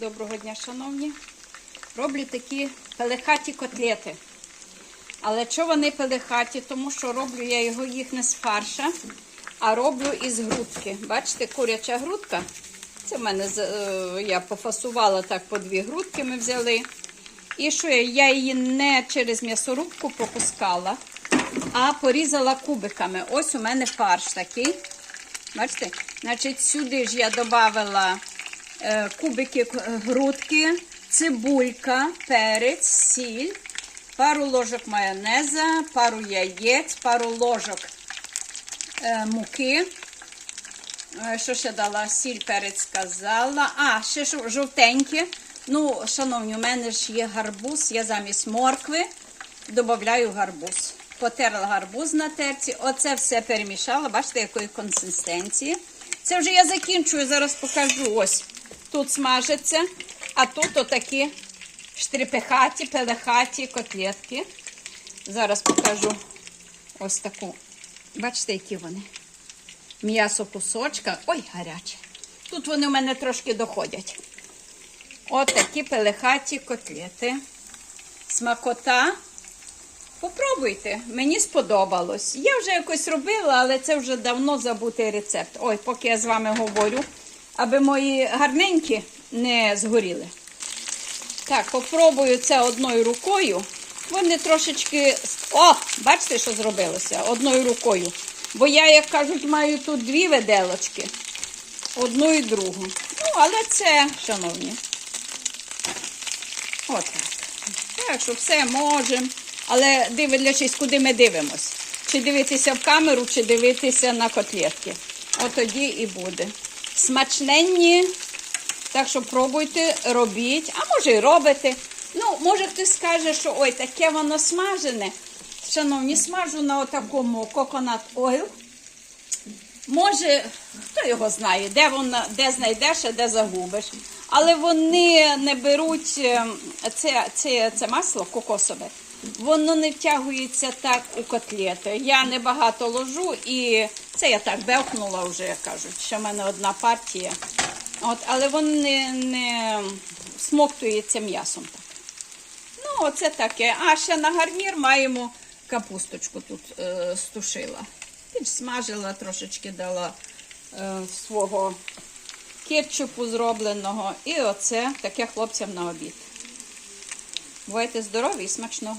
Доброго дня, шановні. Роблю такі пелехаті котлети. Але що вони пелехаті? Тому що роблю я його їх не з фарша, а роблю із грудки. Бачите, куряча грудка. Це в мене е, я пофасувала так по дві грудки ми взяли. І що я? Її не через м'ясорубку попускала, а порізала кубиками. Ось у мене фарш такий. Бачите? Значить, сюди ж я додавала кубики грудки, цибулька, перець, сіль, пару ложок майонеза, пару яєць, пару ложок е, муки. Е, Що ще дала? Сіль, перець сказала. А, ще жов- жовтеньке. Ну, шановні, у мене ж є гарбуз, я замість моркви додаю гарбуз. Потерла гарбуз на терці. Оце все перемішала. Бачите, якої консистенції. Це вже я закінчую, зараз покажу. Ось тут смажиться, а тут отакі штрипехаті, пелехаті котлетки. Зараз покажу ось таку. Бачите, які вони? М'ясо кусочка. Ой, гаряче. Тут вони у мене трошки доходять. От такі пелехаті котлети. Смакота. Попробуйте, мені сподобалось. Я вже якось робила, але це вже давно забутий рецепт. Ой, поки я з вами говорю, аби мої гарненькі не згоріли. Так, попробую це одною рукою. Вони трошечки. О, бачите, що зробилося? Одною рукою. Бо я, як кажуть, маю тут дві виделочки. Одну і другу. Ну, але це, шановні. Отак. Так, що все можемо. Але дивлячись, куди ми дивимось. Чи дивитися в камеру, чи дивитися на котлетки. От тоді і буде. Смачненні. Так що пробуйте, робіть, а може і робите. Ну, може хтось скаже, що ой, таке воно смажене. Шановні, смажу на отакому coconut oil. Може, хто його знає, де воно, де знайдеш, а де загубиш. Але вони не беруть е, це, це, це масло кокосове, воно не втягується так у котлети. Я небагато ложу і це я так бевкнула вже, як кажуть, що в мене одна партія. От, але воно не, не смоктується м'ясом так. Ну, оце таке. А ще на гарнір маємо капусточку тут е, стушила. Підсмажила, трошечки дала е, свого кетчупу зробленого. І оце таке хлопцям на обід. Бувайте здорові і смачного!